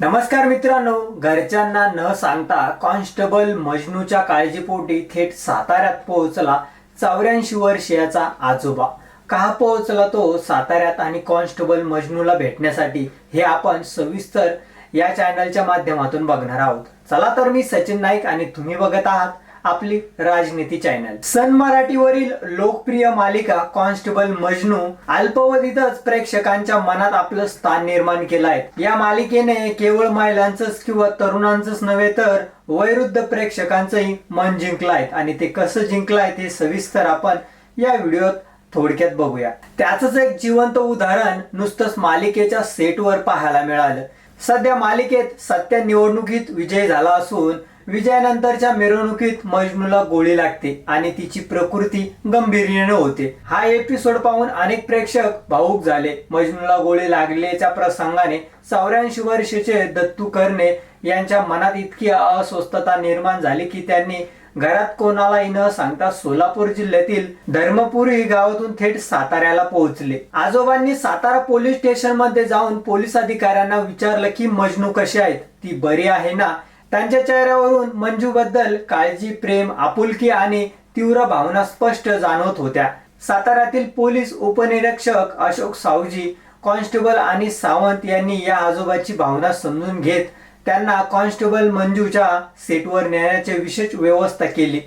नमस्कार मित्रांनो घरच्यांना न सांगता कॉन्स्टेबल मजनूच्या काळजीपोटी थेट साताऱ्यात पोहोचला चौऱ्याऐंशी वर्षीयाचा आजोबा. का पोहोचला तो? साताऱ्यात आणि कॉन्स्टेबल मजनूला भेटण्यासाठी हे आपण सविस्तर या चॅनलच्या माध्यमातून बघणार आहोत. चला तर मी सचिन नाईक आणि तुम्ही बघत आहात आपली राजनीती चॅनल सन मराठीवरील लोकप्रिय मालिका कॉन्स्टेबल मजनू अल्पावधीतच प्रेक्षकांच्या मनात आपलं स्थान निर्माण केलं आहे. या मालिकेने केवळ महिलांचंच किंवा तरुणांचंच नव्हे तर वैरुद्ध प्रेक्षकांचंही मन जिंकलाय आणि ते कसं जिंकलाय ते सविस्तर आपण या व्हिडिओत थोडक्यात बघूया. त्याच एक जिवंत उदाहरण नुसतंच मालिकेच्या सेटवर पाहायला मिळालं. सध्या मालिकेत सत्य निवडणुकीत विजय झाला असून विजयानंतरच्या मिरवणुकीत मजनूला गोळी लागते आणि तिची प्रकृती गंभीर्याने होते. हा एपिसोड पाहून अनेक प्रेक्षक भाऊक झाले. मजनूला गोळी लागल्याच्या प्रसंगाने चौऱ्याऐंशी वर्षाचे दत्तू करणे यांच्या मनात इतकी अस्वस्थता निर्माण झाली की त्यांनी घरात कोणालाही न सांगता सोलापूर जिल्ह्यातील धर्मपुरी गावातून थेट साताऱ्याला पोहोचले. आजोबांनी सातारा पोलीस स्टेशनमध्ये जाऊन पोलीस अधिकाऱ्यांना विचारलं की मजनू कशी आहेत? ती बरी आहे ना? त्यांच्या चेहऱ्यावरून मंजूबद्दल काळजी प्रेम आपुलकी आणि तीव्र भावना स्पष्ट जाणवत होत्या. साताऱ्यातील पोलीस उपनिरीक्षक अशोक सावजी कॉन्स्टेबल आणि सावंत यांनी या आजोबाची भावना समजून घेत त्यांना कॉन्स्टेबल मंजूच्या सेटवर नेण्याची विशेष व्यवस्था केली.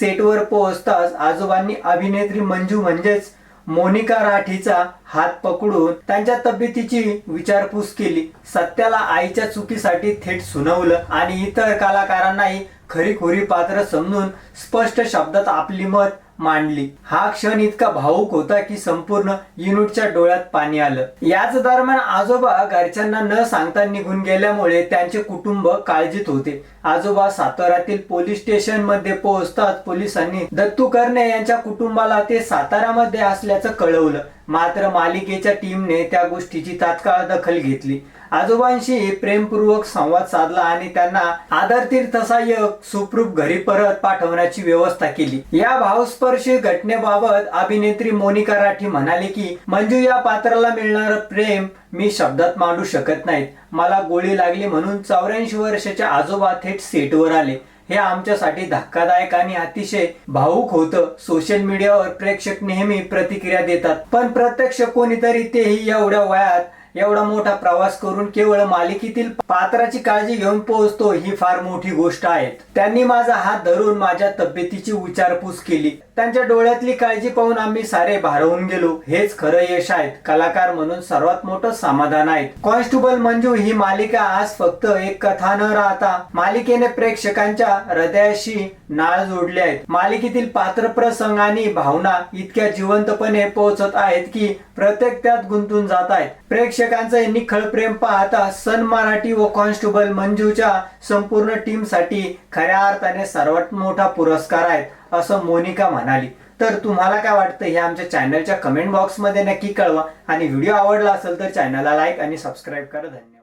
सेटवर पोहोचताच आजोबांनी अभिनेत्री मंजू म्हणजेच मोनिका राठीचा हात पकडून त्यांच्या तब्येतीची विचारपूस केली. सत्याला आईच्या चुकीसाठी थेट सुनावलं आणि इतर कलाकारांनाही खरीखुरी पात्र समजून स्पष्ट शब्दात आपली मत मांडली. हा क्षण इतका भावुक होता की संपूर्ण युनिटच्या डोळ्यात पाणी आलं. याच दरम्यान आजोबा घरच्यांना न सांगता निघून गेल्यामुळे त्यांचे कुटुंब काळजीत होते. आजोबा साताऱ्यातील पोलीस स्टेशनमध्ये पोहोचताच पोलिसांनी दत्तू करणे यांच्या कुटुंबाला ते साताऱ्यामध्ये असल्याचं कळवलं. मात्र मालिकेच्या टीमने त्या गोष्टीची तात्काळ दखल घेतली. आजोबांशी प्रेमपूर्वक संवाद साधला आणि त्यांना आदर तीर्थसहाय्यक सुखरूप घरी परत पाठवण्याची व्यवस्था केली. या भावस्पर्शी घटनेबाबत अभिनेत्री मोनिका राठी म्हणाली की मंजू या पात्राला मिळणारं प्रेम मी शब्दात मांडू शकत नाहीत. मला गोळी लागली म्हणून चौऱ्याऐंशी वर्षाच्या आजोबा थेट सेटवर आले. हे आमच्यासाठी धक्कादायक आणि अतिशय भावुक होतं. सोशल मीडियावर प्रेक्षक नेहमी प्रतिक्रिया देतात. पण प्रत्यक्ष कोणीतरी तेही एवढ्या वयात एवढा मोठा प्रवास करून केवळ मालिकेतील पात्राची काळजी घेऊन पोहोचतो ही फार मोठी गोष्ट आहे. त्यांनी माझा हात धरून माझ्या तब्येतीची विचारपूस केली. त्यांच्या डोळ्यातली काळजी पाहून आम्ही सारे भारावून गेलो. हेच खरं यश आहेत कलाकार म्हणून सर्वात मोठं समाधान आहे. कॉन्स्टेबल मंजू ही मालिका आज फक्त एक कथा न राहता मालिकेने प्रेक्षकांच्या हृदयाशी नाळ जोडले आहेत. मालिकेतील पात्र प्रसंग आणि भावना इतक्या जिवंतपणे पोहोचत आहेत की प्रत्येक त्यात गुंतून जात आहेत. प्रेक्षक प्रेक्षकांचं निखळ प्रेम पाहता सन मराठी व कॉन्स्टेबल मंजूच्या संपूर्ण टीमसाठी खऱ्या अर्थाने सर्वात मोठा पुरस्कार आहे असं मोनिका म्हणाली. तर तुम्हाला काय वाटतं हे आमच्या चॅनलच्या कमेंट बॉक्समध्ये नक्की कळवा. आणि व्हिडिओ आवडला असेल तर चॅनलला लाईक आणि सबस्क्राईब करा. धन्यवाद.